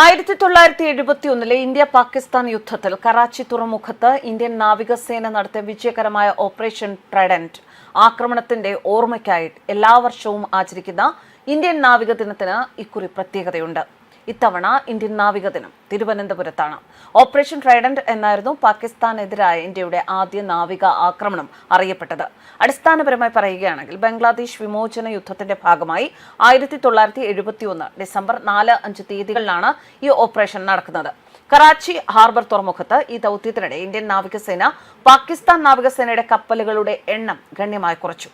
ആയിരത്തി തൊള്ളായിരത്തി എഴുപത്തി ഒന്നിലെ ഇന്ത്യ പാകിസ്ഥാൻ യുദ്ധത്തിൽ കറാച്ചി തുറമുഖത്ത് ഇന്ത്യൻ നാവികസേന നടത്തിയ വിജയകരമായ ഓപ്പറേഷൻ ട്രൈഡന്റ് ആക്രമണത്തിന്റെ ഓർമ്മയ്ക്കായി എല്ലാ വർഷവും ആചരിക്കുന്ന ഇന്ത്യൻ നാവിക ദിനത്തിന് ഇക്കുറി പ്രത്യേകതയുണ്ട്. ഇത്തവണ ഇന്ത്യൻ നാവിക ദിനം തിരുവനന്തപുരത്താണ്. ഓപ്പറേഷൻ ട്രൈഡന്റ് എന്നായിരുന്നു പാകിസ്ഥാനെതിരായ ഇന്ത്യയുടെ ആദ്യ നാവിക ആക്രമണം അറിയപ്പെട്ടത്. അടിസ്ഥാനപരമായി പറയുകയാണെങ്കിൽ ബംഗ്ലാദേശ് വിമോചന യുദ്ധത്തിന്റെ ഭാഗമായി ആയിരത്തി തൊള്ളായിരത്തി എഴുപത്തി ഒന്ന് ഡിസംബർ നാല് അഞ്ച് തീയതികളിലാണ് ഈ ഓപ്പറേഷൻ നടക്കുന്നത്. കറാച്ചി ഹാർബർ തുറമുഖത്ത് ഈ ദൗത്യത്തിനിടെ ഇന്ത്യൻ നാവികസേന പാകിസ്ഥാൻ നാവികസേനയുടെ കപ്പലുകളുടെ എണ്ണം ഗണ്യമായി കുറച്ചു.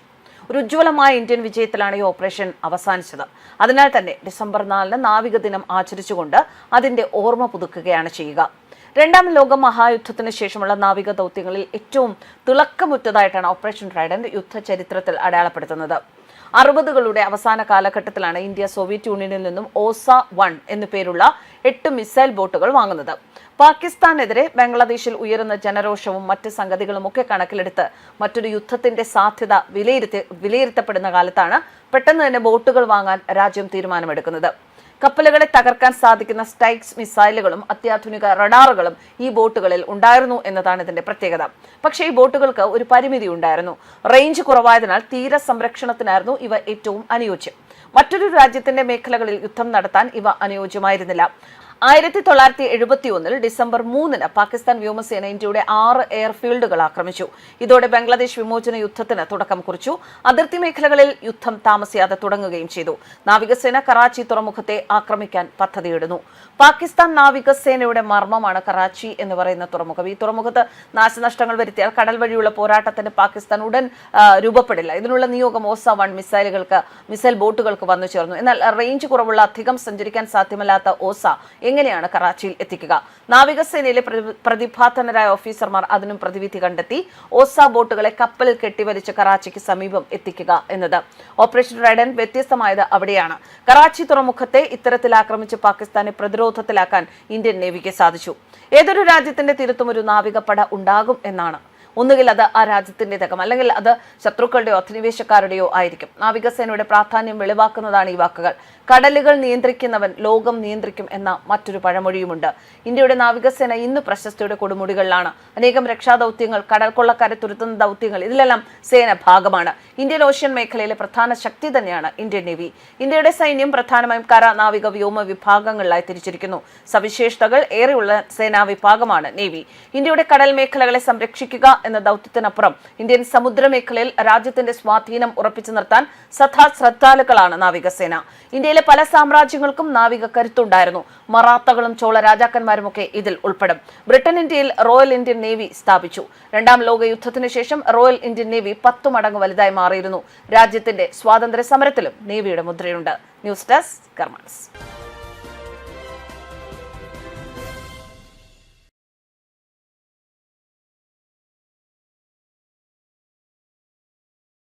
ഒരു ഉജ്ജ്വലമായ ഇന്ത്യൻ വിജയത്തിലാണ് ഈ ഓപ്പറേഷൻ അവസാനിച്ചത്. അതിനാൽ തന്നെ ഡിസംബർ നാലിന് നാവിക ദിനം ആചരിച്ചുകൊണ്ട് അതിന്റെ ഓർമ്മ പുതുക്കുകയാണ് ചെയ്യുക. രണ്ടാം ലോക മഹായുദ്ധത്തിന് ശേഷമുള്ള നാവിക ദൗത്യങ്ങളിൽ ഏറ്റവും തിളക്കമുറ്റതായിട്ടാണ് ഓപ്പറേഷൻ ട്രൈഡന്റ് യുദ്ധ ചരിത്രത്തിൽ അടയാളപ്പെടുത്തുന്നത്. അറുപതുകളുടെ അവസാന കാലഘട്ടത്തിലാണ് ഇന്ത്യ സോവിയറ്റ് യൂണിയനിൽ നിന്നും ഓസ വൺ എന്നു പേരുള്ള എട്ട് മിസൈൽ ബോട്ടുകൾ വാങ്ങുന്നത്. പാകിസ്ഥാനെതിരെ ബംഗ്ലാദേശിൽ ഉയരുന്ന ജനരോഷവും മറ്റ് സംഗതികളും ഒക്കെ കണക്കിലെടുത്ത് മറ്റൊരു യുദ്ധത്തിന്റെ സാധ്യത വിലയിരുത്തി വിലയിരുത്തപ്പെടുന്ന കാലത്താണ് പെട്ടെന്ന് തന്നെ ബോട്ടുകൾ വാങ്ങാൻ രാജ്യം തീരുമാനമെടുക്കുന്നത്. കപ്പലുകളെ തകർക്കാൻ സാധിക്കുന്ന സ്ട്രൈക്സ് മിസൈലുകളും അത്യാധുനിക റഡാറുകളും ഈ ബോട്ടുകളിൽ ഉണ്ടായിരുന്നു എന്നതാണ് ഇതിന്റെ പ്രത്യേകത. പക്ഷേ ഈ ബോട്ടുകൾക്ക് ഒരു പരിമിതി ഉണ്ടായിരുന്നു. റേഞ്ച് കുറവായതിനാൽ തീര സംരക്ഷണത്തിനായിരുന്നു ഇവ ഏറ്റവും അനുയോജ്യം. മറ്റൊരു രാജ്യത്തിന്റെ മേഖലകളിൽ യുദ്ധം നടത്താൻ ഇവ അനുയോജ്യമായിരുന്നില്ല. ആയിരത്തി തൊള്ളായിരത്തി എഴുപത്തി ഒന്നിൽ ഡിസംബർ മൂന്നിന് പാകിസ്ഥാൻ വ്യോമസേന ഇന്ത്യയുടെ ആറ് എയർഫീൽഡുകൾ ആക്രമിച്ചു. ഇതോടെ ബംഗ്ലാദേശ് വിമോചന യുദ്ധത്തിന് തുടക്കം കുറിച്ചു. അതിർത്തി മേഖലകളിൽ യുദ്ധം താമസിയാതെ തുടങ്ങുകയും ചെയ്തു. നാവികസേന കറാച്ചി തുറമുഖത്തെ ആക്രമിക്കാൻ പദ്ധതിയിടുന്നു. പാകിസ്ഥാൻ നാവികസേനയുടെ മർമ്മമാണ് കറാച്ചി എന്ന് പറയുന്ന തുറമുഖം. ഈ തുറമുഖത്ത് നാശനഷ്ടങ്ങൾ വരുത്തിയാൽ കടൽ വഴിയുള്ള പോരാട്ടത്തിന് പാകിസ്ഥാൻ ഉടൻ രൂപപ്പെടില്ല. ഇതിനുള്ള നിയോഗം ഓസ വൺ മിസൈലുകൾക്ക് മിസൈൽ ബോട്ടുകൾക്ക് വന്നു ചേർന്നു. എന്നാൽ റേഞ്ച് കുറവുള്ള അധികം സഞ്ചരിക്കാൻ സാധ്യമല്ലാത്ത ഓസ എങ്ങനെയാണ് കറാച്ചിയിൽ എത്തിക്കുക? നാവികസേനയിലെ പ്രതി- പ്രതിഭാധനരായ ഓഫീസർമാർ അതിനും പ്രതിവിധി കണ്ടെത്തി ഓസ ബോട്ടുകളെ കപ്പലിൽ കെട്ടിവലിച്ച് കറാച്ചിക്ക് സമീപം എത്തിക്കുക എന്നത്. ഓപ്പറേഷൻ റൈഡൻ വ്യത്യസ്തമായത് അവിടെയാണ്. കറാച്ചി തുറമുഖത്തെ ഇത്തരത്തിൽ ആക്രമിച്ച് പാകിസ്ഥാനെ പ്രതിരോധത്തിലാക്കാൻ ഇന്ത്യൻ നേവിക്ക് സാധിച്ചു. ഏതൊരു രാജ്യത്തിന്റെ തിരുത്തും ഒരു നാവികപ്പട ഉണ്ടാകും എന്നാണ് ഒന്നുകിൽ അത് ആ രാജ്യത്തിന്റെ തകം അല്ലെങ്കിൽ അത് ശത്രുക്കളുടെയോ അധിനിവേശക്കാരുടെയോ ആയിരിക്കും. നാവികസേനയുടെ പ്രാധാന്യം വെളിവാക്കുന്നതാണ് ഈ വാക്കുകൾ. കടലുകൾ നിയന്ത്രിക്കുന്നവൻ ലോകം നിയന്ത്രിക്കും എന്ന മറ്റൊരു പഴമൊഴിയുമുണ്ട്. ഇന്ത്യയുടെ നാവികസേന ഇന്ന് പ്രശസ്തിയുടെ കൊടുമുടികളിലാണ്. അനേകം രക്ഷാദൗത്യങ്ങൾ കടൽ കൊള്ളക്കാരെ തുരുത്തുന്ന ദൗത്യങ്ങൾ ഇതിലെല്ലാം സേന ഭാഗമാണ്. ഇന്ത്യൻ ഓഷ്യൻ മേഖലയിലെ പ്രധാന ശക്തി തന്നെയാണ് ഇന്ത്യൻ നേവി. ഇന്ത്യയുടെ സൈന്യം പ്രധാനമായും കര നാവിക വ്യോമ വിഭാഗങ്ങളിലായി തിരിച്ചിരിക്കുന്നു. സവിശേഷതകൾ ഏറെയുള്ള സേനാ വിഭാഗമാണ് നേവി. ഇന്ത്യയുടെ കടൽ മേഖലകളെ സംരക്ഷിക്കുക എന്ന ദൗത്യത്തിനപ്പുറം ഇന്ത്യൻ സമുദ്രമേഖലയിൽ രാജ്യത്തിന്റെ സ്വാധീനം ഉറപ്പിച്ചു നിർത്താൻ സദാ ശ്രദ്ധാലുക്കളാണ് നാവികസേന. ഇന്ത്യയിലെ പല സാമ്രാജ്യങ്ങൾക്കും നാവിക കരുത്തുണ്ടായിരുന്നു. മറാത്തകളും ചോള രാജാക്കന്മാരുമൊക്കെ ഇതിൽ ഉൾപ്പെടും. ബ്രിട്ടൻ ഇന്ത്യയിൽ റോയൽ ഇന്ത്യൻ നേവി സ്ഥാപിച്ചു. രണ്ടാം ലോക യുദ്ധത്തിന് ശേഷം റോയൽ ഇന്ത്യൻ നേവി പത്തു മടങ്ങ് വലുതായി മാറിയിരുന്നു. രാജ്യത്തിന്റെ സ്വാതന്ത്ര്യ സമരത്തിലും നേവിയുടെ മുദ്രയുണ്ട്. News desk കർമാൻസ്